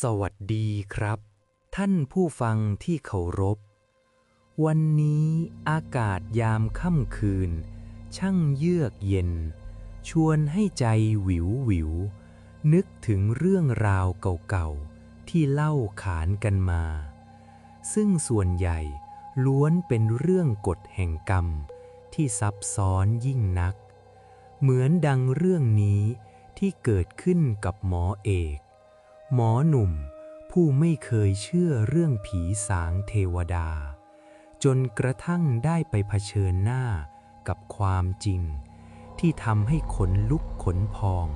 สวัสดีครับ ท่านผู้ฟังที่เคารพ วันนี้อากาศยามค่ำคืน ช่างเยือกเย็น ชวนให้ใจหวิวหวิว นึกถึงเรื่องราวเก่าๆ ที่เล่าขานกันมา ซึ่งส่วนใหญ่ล้วนเป็นเรื่องกฎแห่งกรรมที่ซับซ้อนยิ่งนัก เหมือนดังเรื่องนี้ที่เกิดขึ้นกับหมอเอก หมอหนุ่ม ผู้ไม่เคยเชื่อเรื่องผีสางเทวดา จนกระทั่งได้ไปเผชิญหน้ากับความจริง ที่ทำให้ขนลุกขนพอง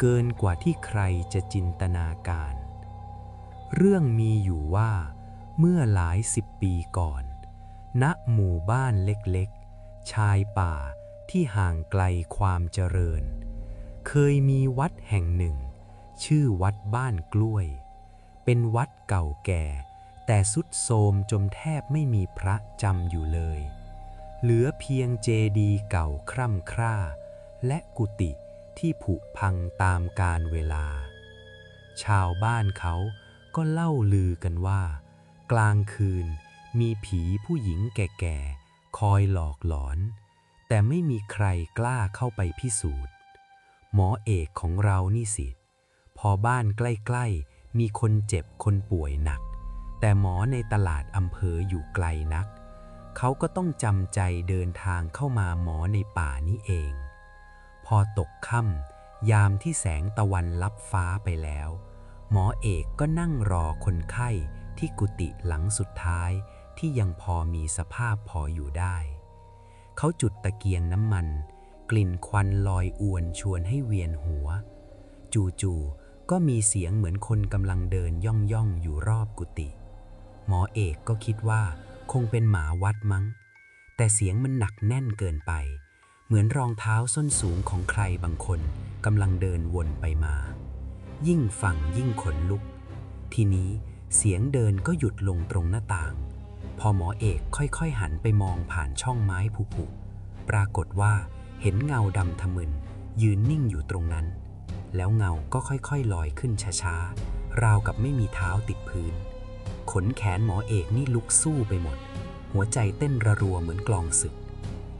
เกินกว่าที่ใครจะจินตนาการ เรื่องมีอยู่ว่า เมื่อหลายสิบปีก่อน ณหมู่บ้านเล็กๆ ชายป่าที่ห่างไกลความเจริญ เคยมีวัดแห่งหนึ่ง ชื่อวัดบ้านกล้วย เป็นวัดเก่าแก่ แต่สุดโทมจนแทบไม่มีพระจำอยู่เลย เหลือเพียงเจดีย์เก่าคร่ำคร่า และกุฏิที่ผุพังตามกาลเวลา ชาวบ้านเขาก็เล่าลือกันว่า กลางคืนมีผีผู้หญิงแก่ๆ คอยหลอกหลอน แต่ไม่มีใครกล้าเข้าไปพิสูจน์ หมอเอกของเรานี่สิ อบ้านใกล้ๆ มีคนเจ็บคนป่วยหนัก แต่หมอในตลาดอำเภออยู่ไกลนัก เขาก็ต้องจำใจเดินทางเข้ามาหมอในป่านี้เอง พอตกค่ำยามที่แสงตะวันลับฟ้าไปแล้ว หมอเอกก็นั่งรอคนไข้ที่กุฏิหลังสุดท้ายที่ยังพอมีสภาพพออยู่ได้ เขาจุดตะเกียงน้ำมัน กลิ่นควันลอยอวนชวนให้เวียนหัว จู่ๆ ก็มีเสียงเหมือนคนกำลังเดินย่องย่องอยู่รอบกุฏิหมอเอกก็คิดว่าคงเป็นหมาวัดมั้ง แต่เสียงมันหนักแน่นเกินไป เหมือนรองเท้าส้นสูงของใครบางคนกำลังเดินวนไปมา ยิ่งฟังยิ่งขนลุก ทีนี้เสียงเดินก็หยุดลงตรงหน้าต่าง พอหมอเอกค่อยๆหันไปมองผ่านช่องไม้ผุๆปรากฏว่าเห็นเงาดำทะมึนยืนนิ่งอยู่ตรงนั้น แล้วเงาก็ค่อยๆลอยขึ้นช้าๆ ราวกับไม่มีเท้าติดพื้น ขนแขนหมอเอกนี่ลุกสู้ไปหมด หัวใจเต้นระรัวเหมือนกลองศึก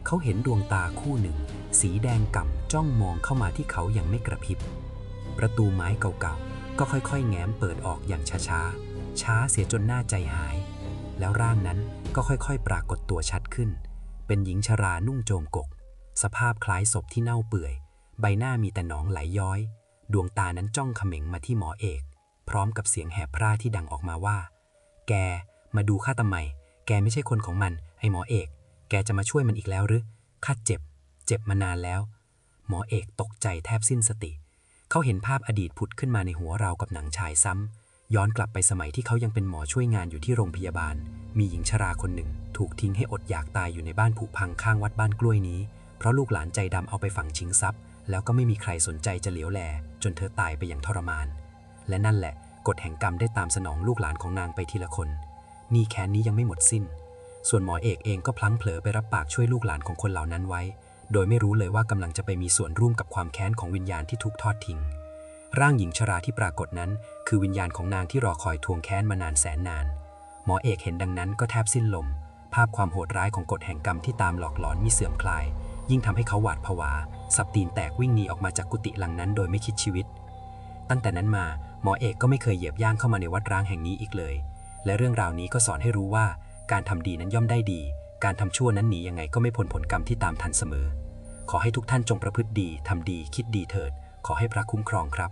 เขาเห็นดวงตาคู่หนึ่ง สีแดงก่ำจ้องมองเข้ามาที่เขาอย่างไม่กระพริบ ประตูไม้เก่าๆ ก็ค่อยๆ แง้มเปิดออกอย่างช้าๆ ช้าเสียจนหน้าใจหาย แล้วร่างนั้นก็ค่อยๆ ปรากฏตัวชัดขึ้น เป็นหญิงชรานุ่งโจมกก สภาพคล้ายศพที่เน่าเปื่อย ใบหน้ามีแต่หนองไหลย้อย ดวงตานั้นจ้องเขม็งมาที่หมอเอก พร้อมกับเสียงแหบพร่าที่ดังออกมาว่า แก มาดูข้าทำไม แกไม่ใช่คนของมัน ไอหมอเอก แกจะมาช่วยมันอีกแล้วหรือ ข้าเจ็บ เจ็บมานานแล้ว หมอเอกตกใจแทบสิ้นสติ เขาเห็นภาพอดีตผุดขึ้นมาในหัวเรากับหนังชายซ้ำ ย้อนกลับไปสมัยที่เขายังเป็นหมอช่วยงานอยู่ที่โรงพยาบาล มีหญิงชราคนหนึ่ง ถูกทิ้งให้อดอยากตายอยู่ในบ้านผุพังข้างวัดบ้านกล้วยนี้ เพราะลูกหลานใจดำเอาไปฝังชิงทรัพย์ แล้วก็ไม่มีใครสนใจจะเหลียวแล จนเธอตายไปอย่างทรมาน และนั่นแหละ กฎแห่งกรรมได้ตามสนองลูกหลานของนางไปทีละคน นี่แค้นนี้ยังไม่หมดสิ้น ส่วนหมอเอกเองก็พลั้งเผลอไปรับปากช่วยลูกหลานของคนเหล่านั้นไว้ โดยไม่รู้เลยว่ากำลังจะไปมีส่วนร่วมกับความแค้นของวิญญาณที่ถูกทอดทิ้ง ร่างหญิงชราที่ปรากฏนั้น คือวิญญาณของนางที่รอคอยทวงแค้นมานานแสนนาน หมอเอกเห็นดังนั้นก็แทบสิ้นลม ภาพความโหดร้ายของกฎแห่งกรรมที่ตามหลอกหลอนมิเสื่อมคลาย ยิ่งทำให้เขาหวาดผวา สับตีนแตกวิ่งหนีออกมาจากกุฏิหลังนั้นโดยไม่คิดชีวิต ตั้งแต่นั้นมาหมอเอกก็ไม่เคยเหยียบย่างเข้ามาในวัดร้างแห่งนี้อีกเลย และเรื่องราวนี้ก็สอนให้รู้ว่า การทำดีนั้นย่อมได้ดี การทำชั่วนั้นหนียังไงก็ไม่พ้นผลกรรมที่ตามทันเสมอ ขอให้ทุกท่านจงประพฤติดีทำดีคิดดีเถิด ขอให้พระคุ้มครองครับ